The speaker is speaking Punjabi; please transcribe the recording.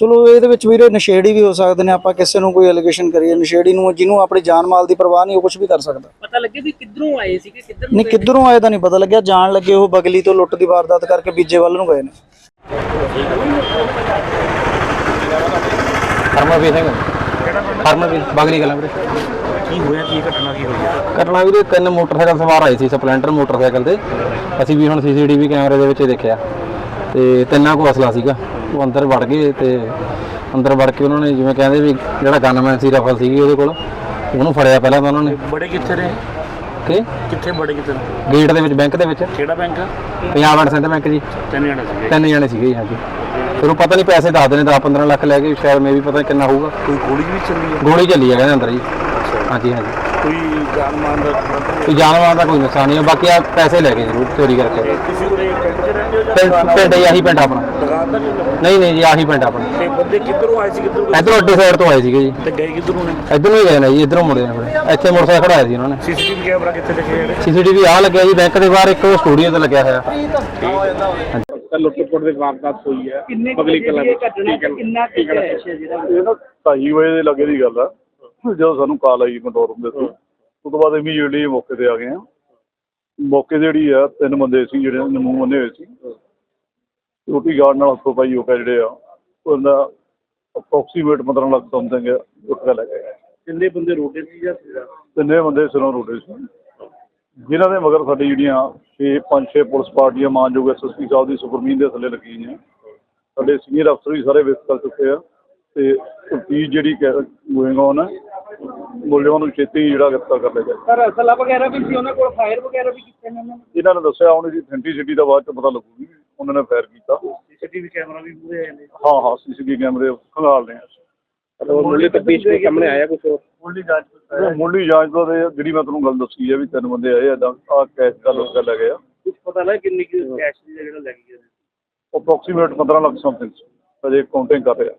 ਚਲੋ ਇਹਦੇ ਵਿੱਚ ਵੀਰੇ ਨਸ਼ੇੜੀ ਵੀ ਹੋ ਸਕਦੇ ਨੇ ਆਪਾਂ ਕਿਸੇ ਨੂੰ ਕੋਈ ਅਲੀਗੇਸ਼ਨ ਕਰੀਏ ਨਸ਼ੇੜੀ ਨੂੰ ਜਿਹਨੂੰ ਆਪਣੀ ਜਾਨ ਮਾਲ ਦੀ ਪਰਵਾਹ ਨਹੀਂ ਉਹ ਕੁਝ ਵੀ ਕਰ ਸਕਦਾ। ਪਤਾ ਲੱਗੇ ਵੀ ਕਿੱਧਰੋਂ ਆਏ ਸੀਗੇ ਕਿੱਧਰ ਨਹੀਂ ਕਿੱਧਰੋਂ ਆਏ ਤਾਂ ਨਹੀਂ ਪਤਾ ਲੱਗਿਆ ਜਾਣ ਲੱਗੇ ਉਹ ਬਗਲੀ ਤੋਂ ਲੁੱਟ ਦੀ ਵਾਰਦਾਤ ਕਰਕੇ ਬੀਜੇ ਵੱਲ ਨੂੰ ਗਏ ਨੇ। ਹਰਮਨਵੀਰ ਸਿੰਘ। ਹਰਮਨਵੀਰ ਬਾਗਲੀ ਕਲਾਂ ਵੀਰੇ। ਕੀ ਹੋਇਆ ਕੀ ਘਟਨਾ ਕੀ ਹੋਈ? ਹੈ ਘਟਨਾ ਵੀਰੇ ਤਿੰਨ ਮੋਟਰਸਾਈਕਲ ਸਵਾਰ ਆਏ ਸੀ ਸਪਲੈਂਡਰ ਮੋਟਰਸਾਈਕਲ ਤੇ। ਅਸੀਂ ਵੀ ਹੁਣ ਸੀਸੀਟੀਵੀ ਕੈਮਰੇ ਦੇ ਵਿੱਚ ਦੇਖਿਆ। ਤੇ ਤਿੰਨਾਂ ਕੋਲ ਅਸਲਾ ਸੀਗਾ। ਉਹ ਅੰਦਰ ਵੜ ਗਏ ਤੇ ਅੰਦਰ ਵੜ ਕੇ ਉਹਨਾਂ ਨੇ ਜਿਵੇਂ ਕਹਿੰਦੇ ਵੀ ਜਿਹੜਾ ਗਨਮੈਨ ਸੀ ਰਫਲ ਸੀਗੀ ਉਹਦੇ ਕੋਲ ਉਹਨੂੰ ਫੜਿਆ ਪਹਿਲਾਂ ਤਾਂ ਉਹਨਾਂ ਨੇ। ਬੜੇ ਕਿੱਥੇ ਰਹੇ ਕਿ? ਕਿੱਥੇ ਬੜੇ ਕਿੱਥੇ ਗੇਟ ਦੇ ਵਿੱਚ ਬੈਂਕ ਦੇ ਵਿੱਚ। ਕਿਹੜਾ bank? Punjab and Sind bank ji. ਤਿੰਨ ਜਣੇ ਸੀਗੇ। ਤਿੰਨ ਜਣੇ ਸੀਗੇ ਜੀ ਹਾਂਜੀ। ਫਿਰ ਉਹ ਪਤਾ ਨਹੀਂ ਪੈਸੇ ਦੱਸਦੇ ਨੇ 10 15 ਲੱਖ ਲੈ ਕੇ ਸ਼ਾਇਦ ਮੇ ਵੀ ਪਤਾ ਨੀ ਕਿੰਨਾ ਹੋਊਗਾ। ਕੋਈ ਗੋਲੀ ਵੀ ਚੱਲੀ ਹੈ ਗੋਲੀ ਚੱਲੀ ਹੈ ਕਹਿੰਦੇ ਅੰਦਰ ਜੀ। ਹਾਂਜੀ ਹਾਂਜੀ। ਕੋਈ ਜਾਨ ਮਾਨ ਦਾ ਕੋਈ ਜਾਨਵਰਾਂ ਦਾ ਕੋਈ ਨੁਕਸਾਨ ਨਹੀਂ ਹੈ ਬਾਕੀ ਆ ਪੈਸੇ ਲੈ ਗਏ ਜ਼ਰੂਰ ਚੋਰੀ ਕਰਕੇ? ਤੁਸੀਂ ਉਰੇ ਪਿੰਡ 'ਚ ਰਹਿੰਦੇ ਹੋ ਜਾਂ ਪਿੰਡ ਪਿੰਡ ਹੀ ਆਹੀ ਪਿੰਡ ਆਪਣਾ। ਦੁਕਾਨ ਦਾ ਨਹੀਂ ਨਹੀਂ ਨਹੀਂ ਜੀ ਆਹੀ ਪਿੰਡ ਆਪਣਾ। ਤੇ ਬੰਦੇ ਕਿੱਧਰੋਂ ਆਏ ਸੀ ਕਿੱਧਰੋਂ ਇਧਰੋਂ ਅੱਡੇ ਸਾਈਡ ਤੋਂ ਆਏ ਸੀਗੇ ਜੀ। ਤੇ ਗਏ ਕਿੱਧਰੋਂ ਨੇ? ਇਧਰੋਂ ਹੀ ਗਏ ਨੇ ਜੀ ਇਧਰੋਂ ਮੁੜੇ ਨੇ ਫਿਰ ਇੱਥੇ ਮੋਟਰਸਾਈਕਲ ਖੜਾਇਆ ਸੀ ਉਹਨਾਂ ਨੇ। ਸੀਸੀਟੀਵੀ ਕੈਮਰਾ ਕਿੱਥੇ ਹੋਏ ਸੀਸੀਟੀਵੀ ਆ ਲੱਗਿਆ ਜੀ ਬੈਂਕ ਦੇ ਬਾਹਰ ਇੱਕ ਉਹ ਸਟੂਡੀਓ ਤੇ ਲੱਗਿਆ ਹੋਇਆ। ਨੇ ਲੁੱਟਪੁੱਟ ਦੇ ਵਾਰਦਾਤ ਹੋਈ ਹੈ। ਬਗਲੀ ਕਲਾ ਘਟਨਾ ਕਿੰਨਾ ਕਿੰਨਾ ਇਹ ਨਾ ਢਾਈ ਵਜੇ ਦੇ ਲੱਗੇ ਦੀ ਗੱਲ ਆ। ਜਦੋਂ ਸਾਨੂੰ ਕਾਲ ਆਈ ਕੰਟਰੋਲ ਦੇ ਤੋਂ ਉਸ ਤੋਂ ਬਾਅਦ ਇਮੀਡੀਏਟਲੀ ਮੌਕੇ ਤੇ ਆ ਗਏ ਆ ਮੌਕੇ ਜਿਹੜੀ ਆ ਤਿੰਨ ਬੰਦੇ ਸੀ ਜਿਹੜੇ ਮੂੰਹ ਬੰਨੇ ਹੋਏ ਸੀ। ਰੋਟੀ ਗਾਰਡ ਨਾਲ ਹੱਥੋਂ ਪਾਈ ਹੋ ਕੇ ਜਿਹੜੇ ਆ ਉਹਦਾ ਅਪਰੋਕਸੀਮੇਟ 15 ਲੱਖ ਸਮਥਿੰਗ ਉੱਠ ਕੇ ਲੈ ਗਏ ਕਿੰਨੇ ਬੰਦੇ ਰੋਟੇ ਸੀ ਜਾਂ ਸੀਗਾ? ਤਿੰਨੇ ਬੰਦੇ ਸਿਰੋਂ ਰੋਡੇ ਸੀ। ਜਿਨ੍ਹਾਂ ਦੇ ਮਗਰ ਸਾਡੀ ਜਿਹੜੀਆਂ 6 5 6 ਪੁਲਿਸ ਪਾਰਟੀਆਂ ਮਾਨਯੋਗ ਐਸਐਸਪੀ ਸਾਹਿਬ ਦੀ ਸੁਪਰਮੀਨ ਦੇ ਥੱਲੇ ਲੱਗੀਆਂ ਨੇ ਸਾਡੇ ਸੀਨੀਅਰ ਅਫਸਰ ਵੀ ਸਾਰੇ ਵਿਸਤ ਕਰ ਚੁੱਕੇ ਆ। ਤੇ ਤਫਤੀਸ਼ ਜਿਹੜੀ ਗੋਇੰਗ ਔਨ ਹੈ ਮੁਲਜ਼ਮਾਂ ਨੂੰ ਛੇਤੀ ਜਿਹੜਾ ਗ੍ਰਿਫਤਾਰ ਕਰ ਲਿਆ ਜਾਏ। ਸਰ ਅਸਲਾ ਵਗੈਰਾ ਵੀ ਸੀ ਉਹਨਾਂ ਕੋਲ ਫਾਇਰ ਵਗੈਰਾ ਵੀ ਕੀਤੇ ਨੇ ਉਹਨਾਂ ਨੇ? ਇਹਨਾਂ ਨੇ ਦੱਸਿਆ ਹੁਣ ਇਹਦੀ ਅਥੈਂਟਿਸਿਟੀ ਦਾ ਬਾਅਦ ਚ ਪਤਾ ਲੱਗੂਗੀ। ਉਹਨਾਂ ਨੇ ਫਾਇਰ ਕੀਤਾ। ਸੀਸੀਟੀਵੀ ਕੈਮਰਾ ਵੀ ਪੂਰੇ ਆਏ ਨੇ। ਹਾਂ ਹਾਂ ਸੀਸੀਟੀਵੀ ਕੈਮਰੇ ਖੰਗਾਲ ਰਹੇ ਆ ਮੁੱਢਲੀ ਤਫਤੀਸ਼ ਵਿੱਚ ਸਾਹਮਣੇ ਆਇਆ ਕੁਝ ਮੁੱਢਲੀ ਜਾਂਚ ਮੁੱਢਲੀ ਜਾਂਚ ਤੋਂ ਤੇ ਜਿਹੜੀ ਮੈਂ ਤੁਹਾਨੂੰ ਗੱਲ ਦੱਸੀ ਹੈ ਵੀ ਤਿੰਨ ਬੰਦੇ ਆਏ ਏਦਾਂ ਆ ਕੈਸ਼ ਦਾ ਲੁੱਟ ਕੇ ਲੈ ਗਏ ਆ। ਕੁਝ ਪਤਾ ਲੱਗਾ ਕਿੰਨੀ ਕਿ ਕੈਸ਼ ਦੀ ਜਿਹੜਾ ਲੈ ਗਏ ਅਪਰੋਕਸੀਮੇਟ 15 ਲੱਖ ਸਮਥਿੰਗ ਅਜੇ ਕਾਊਂਟਿੰਗ ਕਰ ਰਹੇ। ਆ